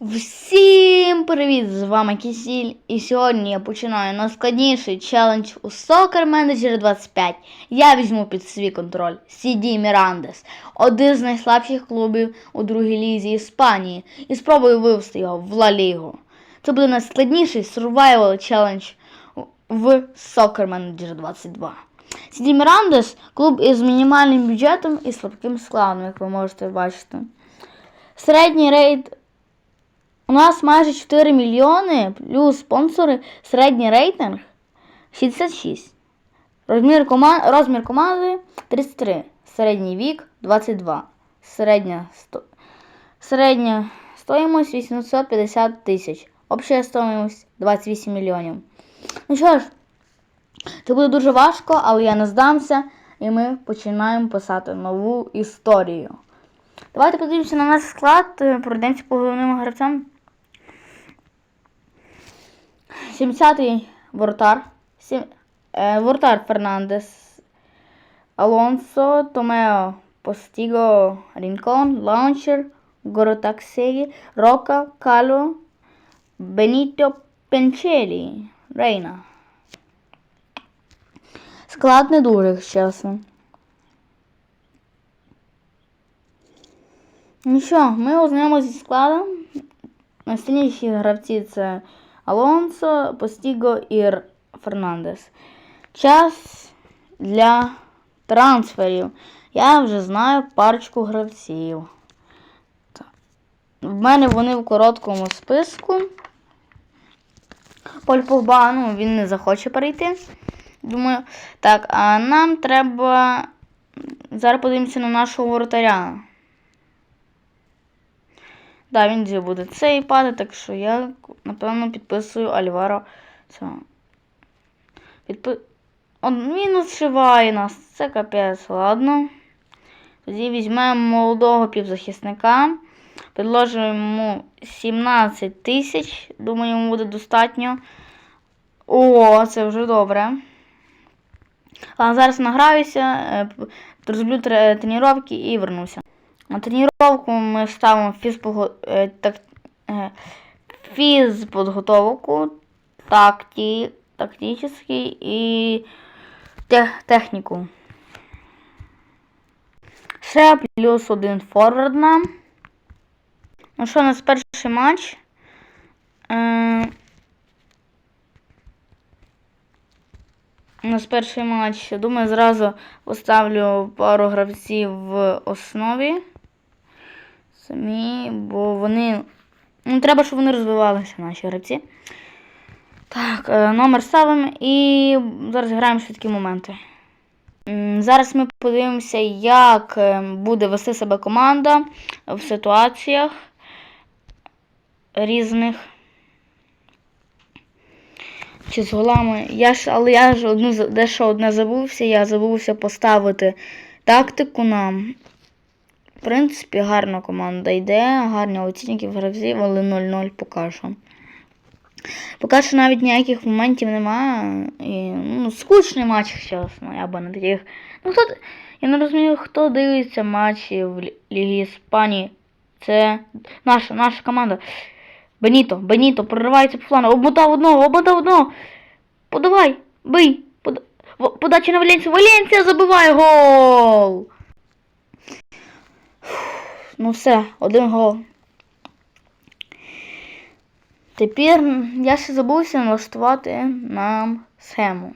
Всім привіт! З вами Кісіль. І сьогодні я починаю найскладніший челендж у Soccer Manager 25. Я візьму під свій контроль CD Мірандес, один з найслабших клубів у другій лізі Іспанії, і спробую вивести його в Ла Лігу. Це буде найскладніший survival челендж в Soccer Manager 22. CD Мірандес клуб із мінімальним бюджетом і слабким складом, як ви можете бачити. Середній рейд у нас майже 4 мільйони, плюс спонсори, середній рейтинг 66. Розмір, кома... Розмір команди 33. Середній вік 22. Середня, сто... Середня стоїмость 850 тисяч. Обща стоїмость 28 мільйонів. Ну що ж, це буде дуже важко, але я не здамся, і ми починаємо писати нову історію. Давайте подивимося на наш склад, е, пройдемося по головним гравцям. 70-й воротар. Сім... Е, воротар Фернандес. Алонсо, Томео, Постіго, Рінкон, Лаунчер, Горотаксегі, Рока, Кало, Беніто Пенчелі, Рейна. Склад не дуже, чесно. Ну що, ми ознайомилися зі складом. Найсильніші гравці це Алонсо, Постіго і Фернандес. Час для трансферів. Я вже знаю парочку гравців. В мене вони в короткому списку. Поль Погба, ну, він не захоче перейти. Думаю, так, а нам треба. Зараз подивимося на нашого воротаря. Да, він зі буде цей падати, так що я, напевно, підписую Альваро. Підпи... Он, він зшиває нас, це капець, ладно. Тоді візьмемо молодого півзахисника. Підложимо йому 17 тисяч. Думаю, йому буде достатньо. О, це вже добре. А зараз награюся, е, зроблю тренування і вернуся. На тренування ми ставимо фізпого... е, так... е, фізподготовку, такті... і тех... техніку. Ще плюс один форвард нам. Ну що, у нас перший матч. Е... У нас перший матч. Думаю, зразу поставлю пару гравців в основі. Самі, бо вони. Ну, треба, щоб вони розвивалися, наші гравці. Так, е, номер ставимо і зараз граємо такі моменти. Зараз ми подивимося, як е, буде вести себе команда в ситуаціях різних. Чи з голами. Я ж, але я ж одну дещо одне забувся. Я забувся поставити тактику нам. В принципі, гарна команда йде, гарні оцінки гравців, але 0-0 поки що. Поки що навіть ніяких моментів немає. Ну, скучний матч, чесно, я би не таких. Ну, хто... Я не розумію, хто дивиться матчі в Лігі Іспанії. Це наша, наша команда. Беніто, Беніто, проривається по флану. Обмотав одного, обмотав одного. Подавай, бий. Пода... Подача на Валенсію. Валенсія забиває гол. Ну все, один гол. Тепер я ще забувся налаштувати нам схему.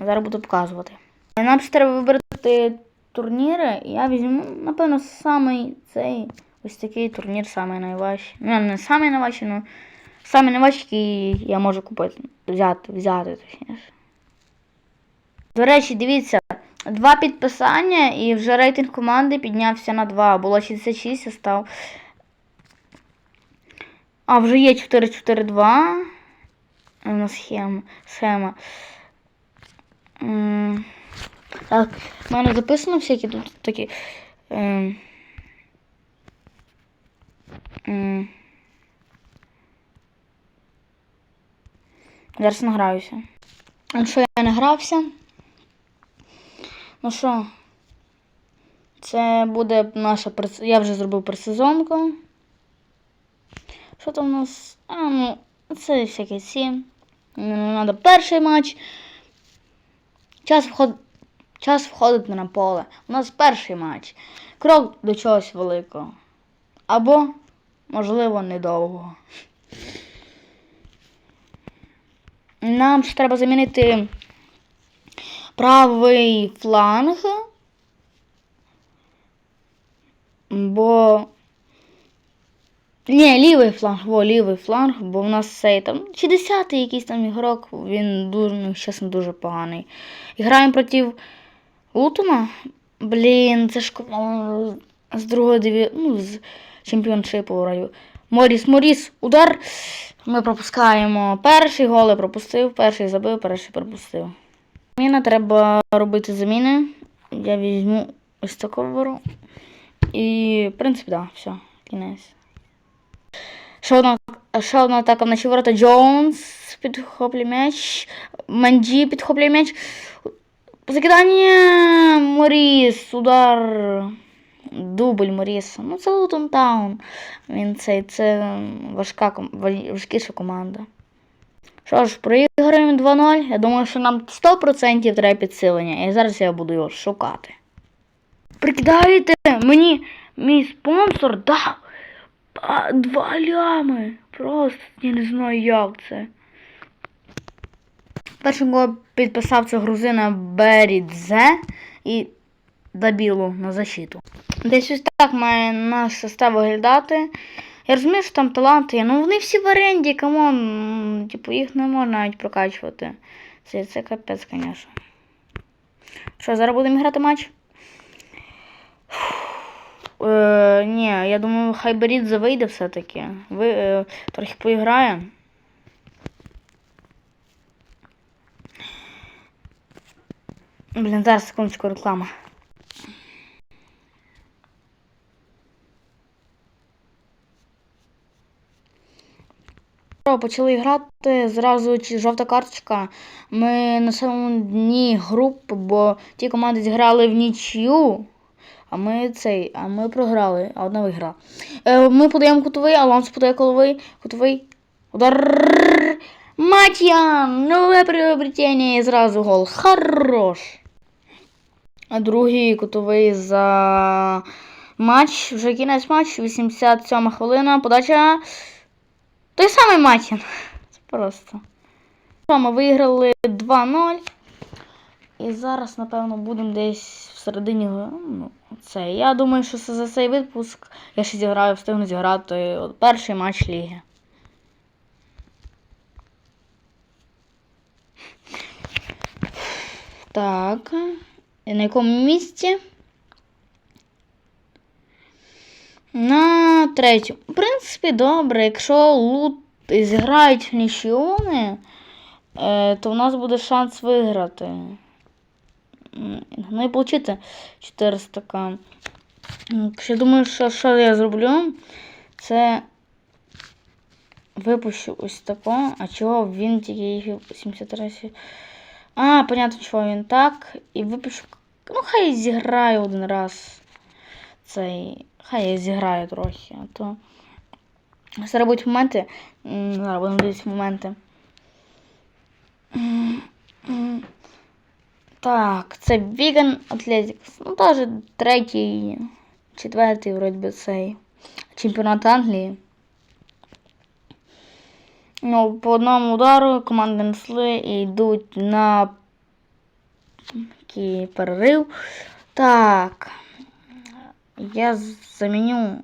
Зараз буду показувати. Нам ще треба вибрати турніри. і Я візьму, напевно, самий цей ось такий турнір, самий найважчий. Ну, не самий найважчий, але самий найважчий, який я можу купити. Взяти, взяти, точніше. До речі, дивіться, два підписання і вже рейтинг команди піднявся на 2. Було 66, а став. А, вже є 4-4-2. У нас схема. схема. Так, в мене записано всякі тут такі. ем. Зараз награюся. Якщо я не грався. Ну що? Це буде наша Я вже зробив пресезонку. Що там у нас? А, ну, це всякі ці. Мені треба перший матч. Час, вход... Час входити на поле. У нас перший матч. Крок до чогось великого. Або, можливо, недовго. Нам ж треба замінити правий фланг. Бо. Ні, лівий фланг, во, лівий фланг, бо в нас цей там 60-й якийсь там ігрок, він дуже, ну, чесно, дуже поганий. Граємо проти Лутона. Блін, це ж з другої диві... ну, з чемпіоншипу граю. Моріс, Моріс, удар. Ми пропускаємо. Перший гол пропустив, перший забив, перший пропустив. Мені треба робити заміни. Я візьму ось таку беру. І, в принципі, так, да, все, кінець. Ще одна, атака в наші ворота. Джонс підхоплює м'яч. Манджі підхоплює м'яч. Закидання Моріс. Удар. Дубль Моріса. Ну, це Лутон Таун. Він цей, це важка, важкіша команда. Що ж, проіграємо 2-0. Я думаю, що нам 100% треба підсилення. І зараз я буду його шукати. Прикидаєте, мені мій спонсор дав два лями. Просто я не знаю, як це. Першим кого підписав це грузина Берідзе і Дабілу на защиту. Десь ось так має наш состав виглядати. Я розумію, що там таланти є. Ну вони всі в оренді, камон. Типу, їх не можна навіть прокачувати. Це, це капець, звісно. Що, зараз будемо грати матч? Е, ні, я думаю, хай Берідзе вийде все-таки. Ви е, трохи поіграє. Блін, зараз секундочку реклама. Почали грати зразу жовта карточка. Ми на самому дні групи, бо ті команди зіграли в нічю. А ми цей, а ми програли, а одна виграла. Е, ми подаємо кутовий, Алонс подає коловий, кутовий. Удар. Матян! Нове приобретення і зразу гол. Хорош. А другий кутовий за матч. Вже кінець матчу, 87 хвилина. Подача. Той самий Матін. Це просто. Ми виграли 2-0. І зараз, напевно, будемо десь всередині. Ну, це. Я думаю, що це за цей випуск я ще зіграю, встигну зіграти перший матч ліги. Так. І на якому місці? На третьому. В принципі, добре. Якщо лут зіграють в нічіони, е, то в нас буде шанс виграти. Ну і отримати 400 к. Я думаю, що, що я зроблю, це випущу ось тако, а чого він тільки 73. А, понятно, чого він так. І випущу. Ну, хай зіграє один раз. Цей. Хай я зіграю трохи, а то. Зараз будуть моменти. Зараз будемо дивитися моменти. Так, це Vegan Athletics. Ну, теж третій, четвертий, вроді би, цей чемпіонат Англії. Ну, по одному удару команди несли і йдуть на перерив. Так. Я заміню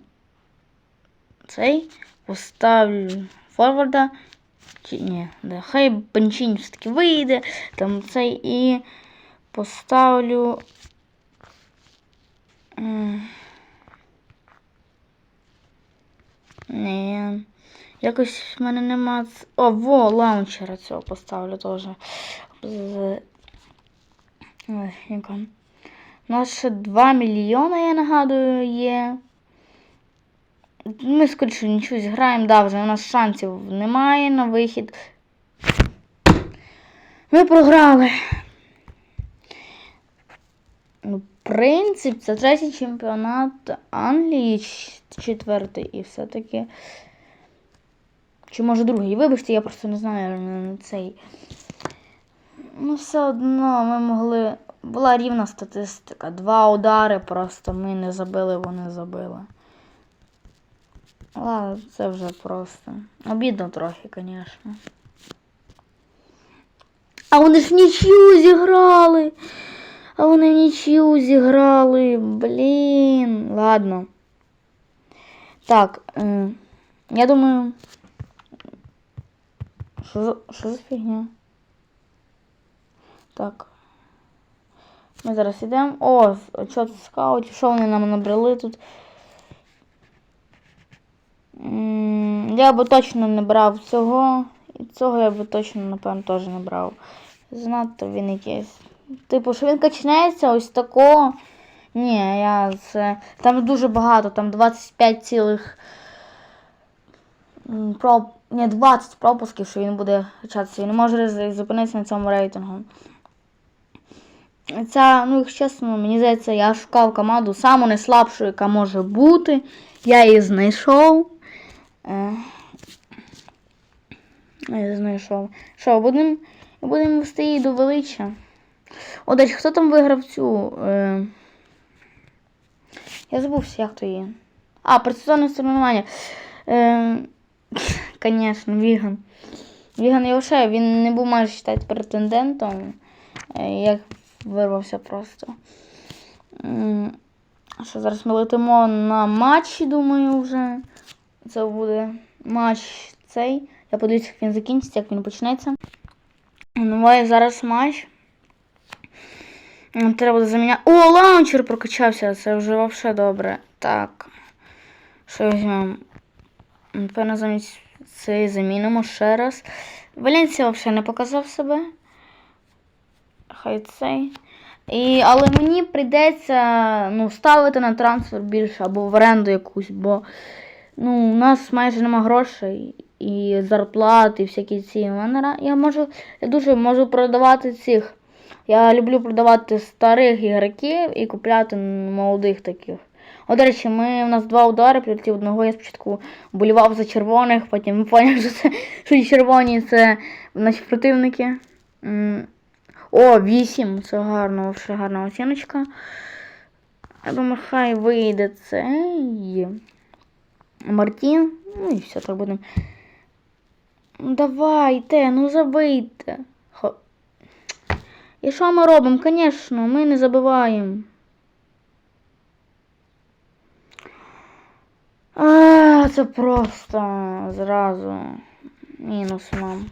цей, поставлю форварда. Чи ні, да, хай Панчинь все-таки вийде. Там цей і поставлю. Ні. Якось в мене нема. О, во, лаунчера цього поставлю теж. Ой. У нас ще 2 мільйони, я нагадую, є. Ми скоріше нічого зіграємо, да, вже у нас шансів немає на вихід. Ми програли. Ну, принцип, це третій чемпіонат Англії, четвертий, і все-таки. Чи може другий? Вибачте, я просто не знаю е, цей. Ну, все одно ми могли. Була рівна статистика. Два удари, просто ми не забили, вони забили. Ладно, це вже просто. Обідно трохи, звісно. А вони ж нічию зіграли. А вони нічию зіграли. Блін. Ладно. Так. Е, я думаю. Що за, що за фігня? Так. Ми зараз йдемо. О, отчет скаутів. Що вони нам набрали тут? Я би точно не брав цього. І цього я би точно, напевно, теж не брав. Занадто він якийсь. Типу, що він качнеться ось тако. Ні, я це. Там дуже багато, там 25 цілих. Про... Ні, 20 пропусків, що він буде качатися. Він може зупинитися на цьому рейтингу. Ця, ну, якщо чесно, мені здається, я шукав команду саму найслабшу, яка може бути. Я її знайшов. Е, Я знайшов. Що, будемо будем вести її до величчя. О, до хто там виграв цю? Е... Я забувся, як то її. А, предсезонне соревнування. Е... Звісно, Віган. Віган вже він не був майже вважати претендентом. Е, Як вирвався просто. Що зараз ми летимо на матчі, думаю, вже. Це буде матч цей. Я подивлюся, як він закінчиться, як він почнеться. Ну, зараз матч. Треба буде заміняти. О, лаунчер прокачався, це вже вообще добре. Так. Що візьмемо? Напевно, замість цей замінимо ще раз. Валенсія взагалі не показав себе. Хай цей. І, але мені прийдеться ну, ставити на трансфер більше або в оренду якусь, бо ну, у нас майже нема грошей і зарплат, і всякі ці. Я можу, я дуже можу продавати цих. Я люблю продавати старих ігроків і купляти молодих таких. О, до речі, ми, у нас два удари проти одного. Я спочатку болівав за червоних, потім поняв, що це що червоні це наші противники. О, 8. Це гарно, ще гарна оціночка. Я думаю, хай вийде цей. Мартін. Ну і все, так будемо. Ну давайте, ну забийте. Хо... І що ми робимо? Звісно, ми не забиваємо. А, це просто зразу. Мінус нам.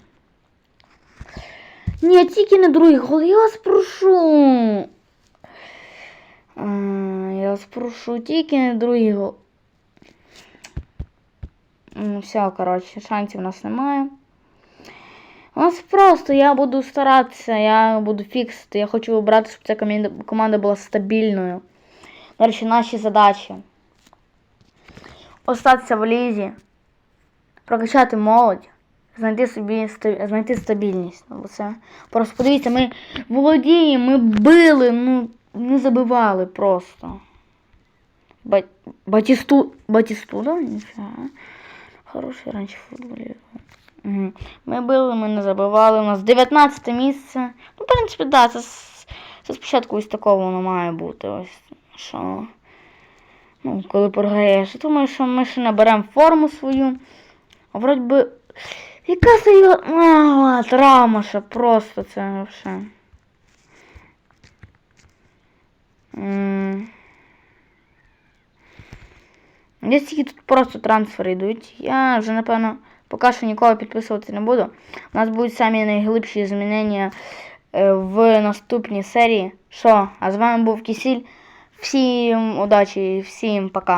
Ні, тільки не другий гол, я вас прошу. Я вас прошу, тільки не другий гол. М, Все, коротше, шансів у нас немає. У нас просто я буду старатися, я буду фіксити. Я хочу вибрати, щоб ця команда, була стабільною. Речі, наші задачі. Остатися в лізі, прокачати молодь, знайти собі знайти стабільність. Ну, бо це просто подивіться, ми володіємо, ми били, ну не забивали просто. Ба- Батісту... Батістуда? Ніфіга. Хороший раніше футболіст. Ми били, ми не забивали. У нас 19 місце. Ну, в принципі, так, да, це, це спочатку ось такого воно має бути. Ось що. Ну, коли програєш. Думаю, що ми ще наберемо форму свою. А вроді би. Яка це його. А, травма ще просто це все. Десь тільки тут просто трансфери йдуть. Я вже, напевно, поки що нікого підписувати не буду. У нас будуть самі найглибші змінення е, в наступній серії. Що? А з вами був Кісіль. Всім удачі, всім пока.